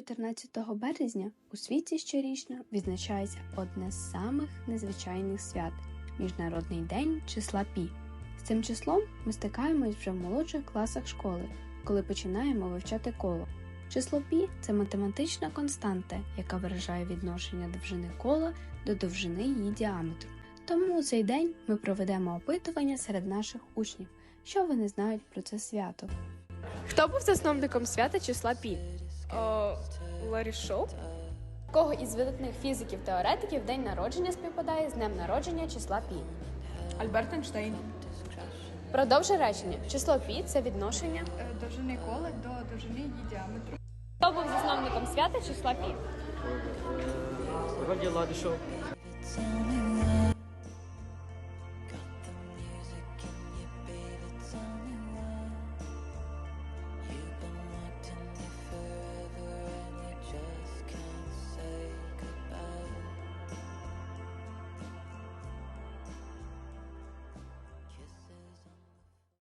14 березня у світі щорічно відзначається одне з самих незвичайних свят Міжнародний день числа Пі. З цим числом ми стикаємось вже в молодших класах школи, коли починаємо вивчати коло. Число Пі це математична константа, яка виражає відношення довжини кола до довжини її діаметру. Тому у цей день ми проведемо опитування серед наших учнів, що вони знають про це свято. Хто був засновником свята числа Пі? О, Ларі Шоу? Кого із видатних фізиків-теоретиків день народження співпадає з днем народження числа Пі? Альберт Ейнштейн. Продовжи речення. Число Пі це відношення. Е, Довжини кола до довжини її діаметру. Хто був засновником свята числа Пі? Ладишов. Tell